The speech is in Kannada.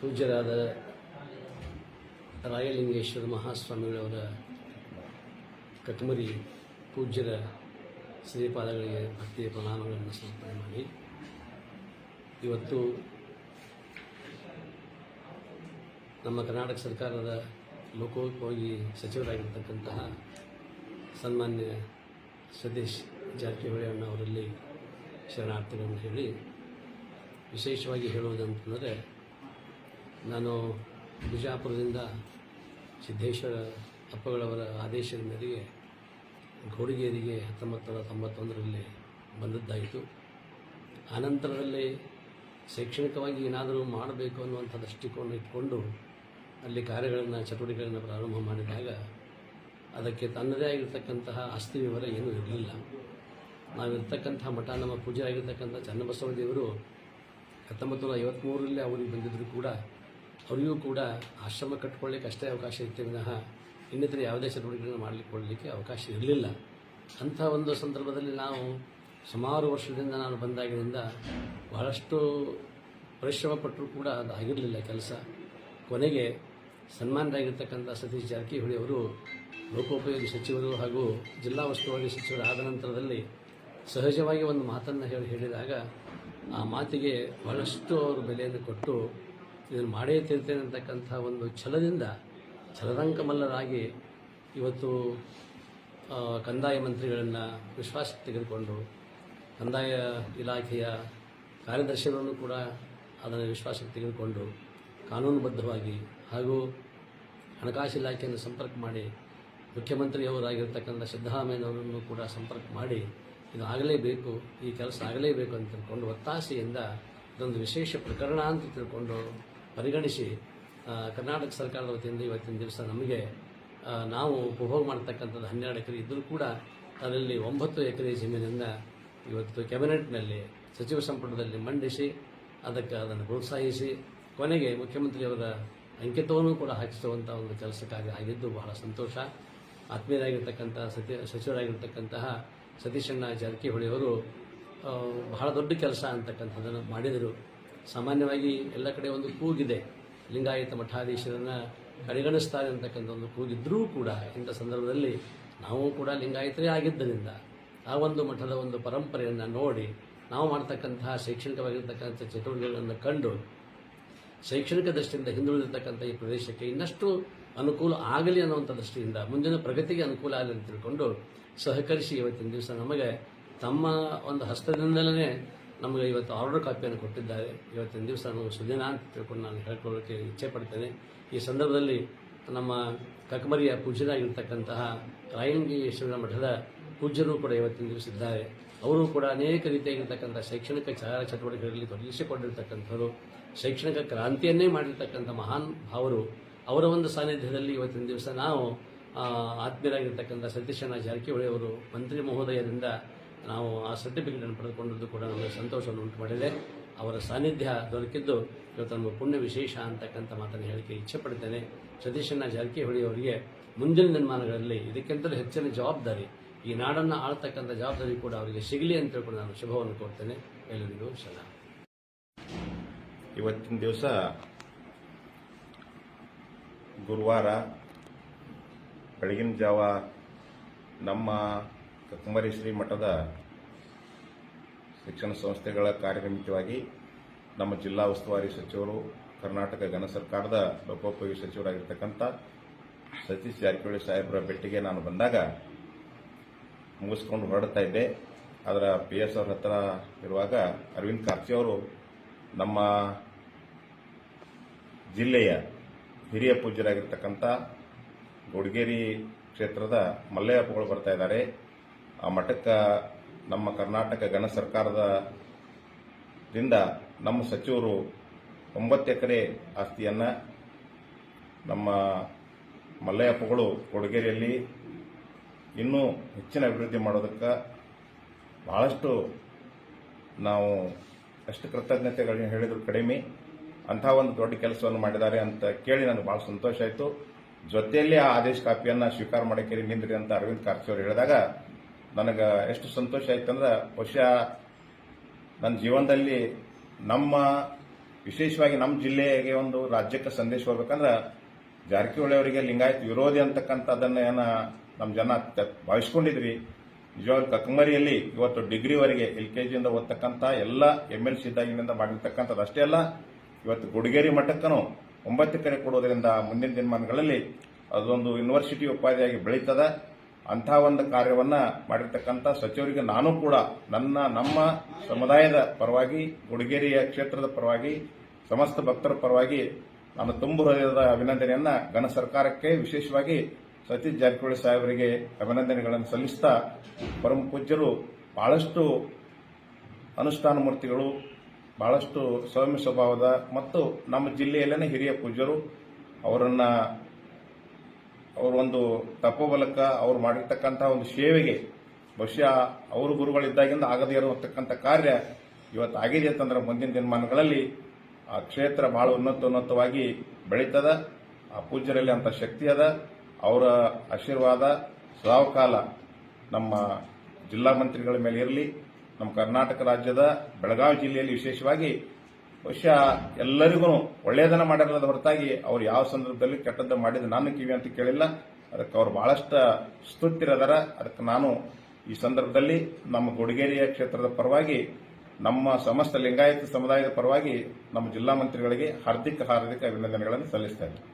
ಪೂಜ್ಯರಾದ ರಾಯಲಿಂಗೇಶ್ವರ ಮಹಾಸ್ವಾಮಿಗಳವರ ಕಟ್ಮರಿ ಪೂಜ್ಯರ ಶ್ರೀಪಾದಗಳಿಗೆ ಭಕ್ತಿಯ ಪ್ರಣಾಮಗಳನ್ನು ಸಮರ್ಪಣೆ ಮಾಡಿ. ಇವತ್ತು ನಮ್ಮ ಕರ್ನಾಟಕ ಸರ್ಕಾರದ ಲೋಕೋಪಯೋಗಿ ಸಚಿವರಾಗಿರ್ತಕ್ಕಂತಹ ಸನ್ಮಾನ್ಯ ಸತೀಶ್ ಜಾರಕಿಹೊಳಿ ಅಣ್ಣವರಲ್ಲಿ ಶರಣಾರ್ಥಿಗಳನ್ನು ಹೇಳಿ ವಿಶೇಷವಾಗಿ ಹೇಳುವುದಂತಂದರೆ ನಾನು ಬಿಜಾಪುರದಿಂದ ಸಿದ್ದೇಶ್ವರ ಅಪ್ಪಗಳವರ ಆದೇಶದ ಮೇರೆಗೆ ಘೋಡಿಗೇರಿಗೆ ಹತ್ತೊಂಬತ್ತು ನೂರ ತೊಂಬತ್ತೊಂದರಲ್ಲಿ ಬಂದದ್ದಾಯಿತು. ಆನಂತರದಲ್ಲಿ ಶೈಕ್ಷಣಿಕವಾಗಿ ಏನಾದರೂ ಮಾಡಬೇಕು ಅನ್ನುವಂಥ ದೃಷ್ಟಿಕೋನ ಇಟ್ಕೊಂಡು ಅಲ್ಲಿ ಕಾರ್ಯಗಳನ್ನು, ಚಟುವಟಿಕೆಗಳನ್ನು ಪ್ರಾರಂಭ ಮಾಡಿದಾಗ ಅದಕ್ಕೆ ತನ್ನದೇ ಆಗಿರ್ತಕ್ಕಂತಹ ಆಸ್ತಿ ವಿವರ ಏನೂ ಇರಲಿಲ್ಲ. ನಾವಿರ್ತಕ್ಕಂಥ ಮಠ, ನಮ್ಮ ಪೂಜೆ ಆಗಿರ್ತಕ್ಕಂಥ ಚನ್ನಬಸವ ದೇವರು ಹತ್ತೊಂಬತ್ತು ನೂರ ಐವತ್ತ್ಮೂರರಲ್ಲಿ ಅವರಿಗೆ ಬಂದಿದ್ದರೂ ಕೂಡ ಅವರಿಗೂ ಕೂಡ ಆಶ್ರಮ ಕಟ್ಕೊಳ್ಳಿಕ್ಕೆ ಅಷ್ಟೇ ಅವಕಾಶ ಇತ್ತು. ವಿನಃ ಇನ್ನಿತರ ಯಾವುದೇ ಚಟುವಟಿಕೆಗಳನ್ನು ಮಾಡಲಿಕ್ಕೆ ಕೊಡಲಿಕ್ಕೆ ಅವಕಾಶ ಇರಲಿಲ್ಲ. ಅಂಥ ಒಂದು ಸಂದರ್ಭದಲ್ಲಿ ನಾವು ಸುಮಾರು ವರ್ಷದಿಂದ ನಾನು ಬಂದಾಗಿನಿಂದ ಬಹಳಷ್ಟು ಪರಿಶ್ರಮ ಪಟ್ಟರೂ ಕೂಡ ಅದು ಆಗಿರಲಿಲ್ಲ ಕೆಲಸ. ಕೊನೆಗೆ ಸನ್ಮಾನರಾಗಿರ್ತಕ್ಕಂಥ ಸತೀಶ್ ಜಾರಕಿಹೊಳಿ ಅವರು ಲೋಕೋಪಯೋಗಿ ಸಚಿವರು ಹಾಗೂ ಜಿಲ್ಲಾ ಉಸ್ತುವಾರಿ ಸಚಿವರು ಆದ ನಂತರದಲ್ಲಿ ಸಹಜವಾಗಿ ಒಂದು ಮಾತನ್ನು ಹೇಳಿ ಹೇಳಿದಾಗ ಆ ಮಾತಿಗೆ ಬಹಳಷ್ಟು ಅವರು ಬೆಲೆಯನ್ನು ಕೊಟ್ಟು ಇದನ್ನು ಮಾಡೇ ತಿಂತೇನೆ ಅಂತಕ್ಕಂಥ ಒಂದು ಛಲದಿಂದ ಛಲರಂಕಮಲ್ಲರಾಗಿ ಇವತ್ತು ಕಂದಾಯ ಮಂತ್ರಿಗಳನ್ನು ವಿಶ್ವಾಸ ತೆಗೆದುಕೊಂಡು ಕಂದಾಯ ಇಲಾಖೆಯ ಕಾರ್ಯದರ್ಶಿಗಳನ್ನು ಕೂಡ ಅದನ್ನು ವಿಶ್ವಾಸಕ್ಕೆ ತೆಗೆದುಕೊಂಡು ಕಾನೂನುಬದ್ಧವಾಗಿ ಹಾಗೂ ಹಣಕಾಸು ಇಲಾಖೆಯನ್ನು ಸಂಪರ್ಕ ಮಾಡಿ ಮುಖ್ಯಮಂತ್ರಿಯವರಾಗಿರ್ತಕ್ಕಂಥ ಸಿದ್ದರಾಮಯ್ಯನವರನ್ನು ಕೂಡ ಸಂಪರ್ಕ ಮಾಡಿ ಇದು ಆಗಲೇಬೇಕು, ಈ ಕೆಲಸ ಆಗಲೇಬೇಕು ಅಂತ ತಿಳ್ಕೊಂಡು ಒತ್ತಾಸೆಯಿಂದ ಇದೊಂದು ವಿಶೇಷ ಪ್ರಕರಣ ಅಂತ ತಿಳ್ಕೊಂಡು ಪರಿಗಣಿಸಿ ಕರ್ನಾಟಕ ಸರ್ಕಾರದ ವತಿಯಿಂದ ಇವತ್ತಿನ ದಿವಸ ನಮಗೆ ನಾವು ಉಪಭೋಗ ಮಾಡ್ತಕ್ಕಂಥದ್ದು ಹನ್ನೆರಡು ಎಕರೆ ಇದ್ದರೂ ಕೂಡ ಅದರಲ್ಲಿ ಒಂಬತ್ತು ಎಕರೆ ಜಮೀನನ್ನು ಇವತ್ತು ಕ್ಯಾಬಿನೆಟ್ನಲ್ಲಿ, ಸಚಿವ ಸಂಪುಟದಲ್ಲಿ ಮಂಡಿಸಿ, ಅದಕ್ಕೆ ಅದನ್ನು ಪ್ರೋತ್ಸಾಹಿಸಿ, ಕೊನೆಗೆ ಮುಖ್ಯಮಂತ್ರಿಯವರ ಅಂಕಿತವನ್ನು ಕೂಡ ಹಾಕಿಸುವಂಥ ಒಂದು ಕೆಲಸಕ್ಕಾಗಿ ಆಗಿದ್ದು ಬಹಳ ಸಂತೋಷ. ಆತ್ಮೀಯರಾಗಿರ್ತಕ್ಕಂತಹ ಸತಿ, ಸಚಿವರಾಗಿರ್ತಕ್ಕಂತಹ ಸತೀಶಣ್ಣ ಜಾರಕಿಹೊಳಿಯವರು ಬಹಳ ದೊಡ್ಡ ಕೆಲಸ ಅಂತಕ್ಕಂಥದ್ದನ್ನು ಮಾಡಿದರು. ಸಾಮಾನ್ಯವಾಗಿ ಎಲ್ಲ ಕಡೆ ಒಂದು ಕೂಗಿದೆ. ಲಿಂಗಾಯತ ಮಠಾಧೀಶರನ್ನು ಕಡೆಗಣಿಸ್ತಾರೆ ಅಂತಕ್ಕಂಥ ಒಂದು ಕೂಗಿದ್ರೂ ಕೂಡ ಇಂಥ ಸಂದರ್ಭದಲ್ಲಿ ನಾವು ಕೂಡ ಲಿಂಗಾಯತರೇ ಆಗಿದ್ದರಿಂದ ಆ ಒಂದು ಮಠದ ಒಂದು ಪರಂಪರೆಯನ್ನು ನೋಡಿ ನಾವು ಮಾಡ್ತಕ್ಕಂತಹ ಶೈಕ್ಷಣಿಕವಾಗಿರ್ತಕ್ಕಂಥ ಚಟುವಟಿಕೆಗಳನ್ನು ಕಂಡು ಶೈಕ್ಷಣಿಕ ದೃಷ್ಟಿಯಿಂದ ಹಿಂದುಳಿದಿರ್ತಕ್ಕಂಥ ಈ ಪ್ರದೇಶಕ್ಕೆ ಇನ್ನಷ್ಟು ಅನುಕೂಲ ಆಗಲಿ ಅನ್ನುವಂಥ ದೃಷ್ಟಿಯಿಂದ, ಮುಂದಿನ ಪ್ರಗತಿಗೆ ಅನುಕೂಲ ಆಗಲಿ ಅಂತ ತಿಳ್ಕೊಂಡು ಸಹಕರಿಸಿ ಇವತ್ತಿನ ದಿವಸ ನಮಗೆ ತಮ್ಮ ಒಂದು ಹಸ್ತದಿಂದಲೇ ನಮಗೆ ಇವತ್ತು ಆರ್ಡರ್ ಕಾಪಿಯನ್ನು ಕೊಟ್ಟಿದ್ದಾರೆ. ಇವತ್ತಿನ ದಿವಸ ನಮಗೆ ಸುದಿನ ಅಂತ ತಿಳ್ಕೊಂಡು ನಾನು ಹೇಳ್ಕೊಳ್ಳೋಕ್ಕೆ ಇಚ್ಛೆ ಪಡ್ತೇನೆ. ಈ ಸಂದರ್ಭದಲ್ಲಿ ನಮ್ಮ ಕಕಮರಿಯ ಪೂಜ್ಯರಾಗಿರ್ತಕ್ಕಂತಹ ರಾಯಲಿಂಗೇಶ್ವರ ಮಠದ ಪೂಜ್ಯರು ಕೂಡ ಇವತ್ತಿನ ದಿವಸ ಇದ್ದಾರೆ. ಅವರು ಕೂಡ ಅನೇಕ ರೀತಿಯಾಗಿರ್ತಕ್ಕಂಥ ಶೈಕ್ಷಣಿಕ ಚಾರ ಚಟುವಟಿಕೆಗಳಲ್ಲಿ ತೊಡಗಿಸಿಕೊಂಡಿರ್ತಕ್ಕಂಥವರು. ಶೈಕ್ಷಣಿಕ ಕ್ರಾಂತಿಯನ್ನೇ ಮಾಡಿರ್ತಕ್ಕಂಥ ಮಹಾನ್ ಭಾವರು. ಅವರ ಒಂದು ಸಾನ್ನಿಧ್ಯದಲ್ಲಿ ಇವತ್ತಿನ ದಿವಸ ನಾವು ಆತ್ಮೀಯರಾಗಿರ್ತಕ್ಕಂಥ ಸತೀಶನ ಜಾರಕಿಹೊಳಿ ಅವರು, ಮಂತ್ರಿ ಮಹೋದಯದಿಂದ ನಾವು ಆ ಸರ್ಟಿಫಿಕೇಟನ್ನು ಪಡೆದುಕೊಂಡಿದ್ದು ಕೂಡ ನಮಗೆ ಸಂತೋಷವನ್ನು ಉಂಟು ಮಾಡಿದೆ ಅವರ ಸಾನ್ನಿಧ್ಯ ದೊರಕಿದ್ದು ಇವತ್ತು ನಮ್ಮ ಪುಣ್ಯ ವಿಶೇಷ ಅಂತಕ್ಕಂಥ ಮಾತನ್ನು ಹೇಳಿಕೆ ಇಚ್ಛೆ ಪಡ್ತೇನೆ. ಸತೀಶಣ್ಣ ಜಾರಕಿಹೊಳಿ ಅವರಿಗೆ ಮುಂದಿನ ದಿನಮಾನಗಳಲ್ಲಿ ಇದಕ್ಕಿಂತಲೂ ಹೆಚ್ಚಿನ ಜವಾಬ್ದಾರಿ, ಈ ನಾಡನ್ನು ಆಳ್ತಕ್ಕಂಥ ಜವಾಬ್ದಾರಿ ಕೂಡ ಅವರಿಗೆ ಸಿಗಲಿ ಅಂತ ಹೇಳ್ಕೊಂಡು ನಾನು ಶುಭವನ್ನು ಕೋರ್ತೇನೆ. ಎಲ್ಲರಿಗೂ ಸಲ ಇವತ್ತಿನ ದಿವಸ ಗುರುವಾರ, ಬೆಳಗಿನ ಜಾವ ನಮ್ಮ ಕಕ್ಕಮರಿ ಶ್ರೀ ಮಠದ ಶಿಕ್ಷಣ ಸಂಸ್ಥೆಗಳ ಕಾರ್ಯನಿಮಿತ್ತವಾಗಿ ನಮ್ಮ ಜಿಲ್ಲಾ ಉಸ್ತುವಾರಿ ಸಚಿವರು, ಕರ್ನಾಟಕ ಘನ ಸರ್ಕಾರದ ಲೋಕೋಪಯೋಗಿ ಸಚಿವರಾಗಿರ್ತಕ್ಕಂಥ ಸತೀಶ್ ಜಾರಕಿಹೊಳಿ ಸಾಹೇಬರ ಭೇಟಿಗೆ ನಾನು ಬಂದಾಗ ಮುಗಿಸ್ಕೊಂಡು ಹೊರಡ್ತಾ ಇದ್ದೆ. ಅದರ ಪಿ ಎಸ್ ಅವ್ರ ಹತ್ರ ಇರುವಾಗ ಅರವಿಂದ್ ಕಾರ್ತಿ ಅವರು ನಮ್ಮ ಜಿಲ್ಲೆಯ ಹಿರಿಯ ಪೂಜ್ಯರಾಗಿರ್ತಕ್ಕಂಥ ಗುಡಿಗೇರಿ ಕ್ಷೇತ್ರದ ಮಲ್ಲಯ್ಯಪ್ಪಗಳು ಬರ್ತಾ ಇದ್ದಾರೆ. ಆ ಮಠಕ್ಕೆ ನಮ್ಮ ಕರ್ನಾಟಕ ಗಣ ಸರ್ಕಾರದ ದಿಂದ ನಮ್ಮ ಸಚಿವರು ಒಂಬತ್ತು ಎಕರೆ ಆಸ್ತಿಯನ್ನು ನಮ್ಮ ಮಲ್ಲಯ್ಯಪ್ಪಗಳು ಕೊಡಗೇರಿಯಲ್ಲಿ ಇನ್ನೂ ಹೆಚ್ಚಿನ ಅಭಿವೃದ್ಧಿ ಮಾಡೋದಕ್ಕೆ ಬಹಳಷ್ಟು ನಾವು ಅಷ್ಟು ಕೃತಜ್ಞತೆಗಳನ್ನ ಹೇಳಿದ್ರು ಕಡಿಮೆ. ಅಂಥ ಒಂದು ದೊಡ್ಡ ಕೆಲಸವನ್ನು ಮಾಡಿದ್ದಾರೆ ಅಂತ ಕೇಳಿ ನನಗೆ ಬಹಳ ಸಂತೋಷ ಆಯಿತು. ಜೊತೆಯಲ್ಲಿ ಆ ಆದೇಶ ಕಾಪಿಯನ್ನು ಸ್ವೀಕಾರ ಮಾಡಕ್ಕೆ ನಿಂದ್ರಿ ಅಂತ ಅರವಿಂದ್ ಕಾರ್ತಿ ಅವರು ಹೇಳಿದಾಗ ನನಗೆ ಎಷ್ಟು ಸಂತೋಷ ಆಯ್ತಂದ್ರೆ ವರ್ಷ ನನ್ನ ಜೀವನದಲ್ಲಿ ನಮ್ಮ, ವಿಶೇಷವಾಗಿ ನಮ್ಮ ಜಿಲ್ಲೆಗೆ ಒಂದು ರಾಜ್ಯಕ್ಕೆ ಸಂದೇಶ ಹೋಗ್ಬೇಕಂದ್ರೆ ಜಾರಕಿಹೊಳಿ ಅವರಿಗೆ ಲಿಂಗಾಯತ್ ವಿರೋಧಿ ಅಂತಕ್ಕಂಥದ್ದನ್ನು ಏನ ನಮ್ಮ ಜನ ಭಾವಿಸ್ಕೊಂಡಿದ್ರಿ ನಿಜವಾಗ್ಲೂ ಕಕ್ಕಮರಿಯಲ್ಲಿ ಇವತ್ತು ಡಿಗ್ರಿವರೆಗೆ ಎಲ್ ಕೆ ಜಿಯಿಂದ ಓದ್ತಕ್ಕಂಥ ಎಲ್ಲ ಎಂ ಎಲ್ ಸಿ ಇದ್ದಾಗಿನಿಂದ ಮಾಡಿರ್ತಕ್ಕಂಥದ್ದು ಅಷ್ಟೇ ಅಲ್ಲ, ಇವತ್ತು ಗುಡಿಗೇರಿ ಮಠಕ್ಕೂ ಒಂಬತ್ತು ಕರೆ ಕೊಡೋದರಿಂದ ಮುಂದಿನ ದಿನಮಾನಗಳಲ್ಲಿ ಅದೊಂದು ಯೂನಿವರ್ಸಿಟಿ ಉಪಾಧಿಯಾಗಿ ಬೆಳೀತದ. ಅಂಥ ಒಂದು ಕಾರ್ಯವನ್ನ ಮಾಡಿರ್ತಕ್ಕಂಥ ಸಚಿವರಿಗೆ ನಾನು ಕೂಡ ನನ್ನ, ನಮ್ಮ ಸಮುದಾಯದ ಪರವಾಗಿ ಉಡುಗೇರಿಯ ಕ್ಷೇತ್ರದ ಪರವಾಗಿ, ಸಮಸ್ತ ಭಕ್ತರ ಪರವಾಗಿ ನಾನು ತುಂಬು ಹೃದಯದ ಅಭಿನಂದನೆಯನ್ನ ಘನ ಸರ್ಕಾರಕ್ಕೆ, ವಿಶೇಷವಾಗಿ ಸತೀಶ್ ಜಾರಕಿಹೊಳಿ ಸಾಹೇಬರಿಗೆ ಅಭಿನಂದನೆಗಳನ್ನು ಸಲ್ಲಿಸ್ತಾ ಪರಮ ಪೂಜ್ಯರು ಬಹಳಷ್ಟು ಅನುಷ್ಠಾನ ಮೂರ್ತಿಗಳು, ಬಹಳಷ್ಟು ಸೌಮ್ಯ ಸ್ವಭಾವದ ಮತ್ತು ನಮ್ಮ ಜಿಲ್ಲೆಯಲ್ಲೇನೆ ಹಿರಿಯ ಪೂಜ್ಯರು ಅವರನ್ನ ಅವರು ಒಂದು ತಪೋಬಲಕ ಅವ್ರು ಮಾಡಿರ್ತಕ್ಕಂಥ ಒಂದು ಸೇವೆಗೆ ಬಹುಶಃ ಅವರು ಗುರುಗಳಿದ್ದಾಗಿಂದ ಆಗದೇ ಇರತಕ್ಕಂಥ ಕಾರ್ಯ ಇವತ್ತು ಆಗಿದೆ ಅಂತಂದ್ರೆ ಮುಂದಿನ ದಿನಮಾನಗಳಲ್ಲಿ ಆ ಕ್ಷೇತ್ರ ಬಹಳ ಉನ್ನತ ಉನ್ನತವಾಗಿ ಬೆಳೀತದ, ಆ ಪೂಜ್ಯರಲ್ಲಿ ಅಂತ ಶಕ್ತಿ ಅದ, ಅವರ ಆಶೀರ್ವಾದ ಸದಾವಕಾಲ ನಮ್ಮ ಜಿಲ್ಲಾ ಮಂತ್ರಿಗಳ ಮೇಲೆ ಇರಲಿ, ನಮ್ಮ ಕರ್ನಾಟಕ ರಾಜ್ಯದ ಬೆಳಗಾವಿ ಜಿಲ್ಲೆಯಲ್ಲಿ ವಿಶೇಷವಾಗಿ ಬಹುಶಃ ಎಲ್ಲರಿಗೂ ಒಳ್ಳೆಯದನ್ನ ಮಾಡಿರೋದ ಹೊರತಾಗಿ ಅವ್ರು ಯಾವ ಸಂದರ್ಭದಲ್ಲಿ ಕೆಟ್ಟದ್ದ ಮಾಡಿದ ನಾನು ಕಿವಿ ಅಂತ ಕೇಳಿಲ್ಲ. ಅದಕ್ಕೆ ಅವ್ರು ಬಹಳಷ್ಟು ಸ್ತುತಿರದಾರ ಅದಕ್ಕೆ ನಾನು ಈ ಸಂದರ್ಭದಲ್ಲಿ ನಮ್ಮ ಗುಡಿಗೇರಿಯ ಕ್ಷೇತ್ರದ ಪರವಾಗಿ, ನಮ್ಮ ಸಮಸ್ತ ಲಿಂಗಾಯತ ಸಮುದಾಯದ ಪರವಾಗಿ ನಮ್ಮ ಜಿಲ್ಲಾ ಮಂತ್ರಿಗಳಿಗೆ ಹಾರ್ದಿಕ ಹಾರ್ದಿಕ ಅಭಿನಂದನೆಗಳನ್ನು ಸಲ್ಲಿಸ್ತಾ ಇದ್ದೀನಿ.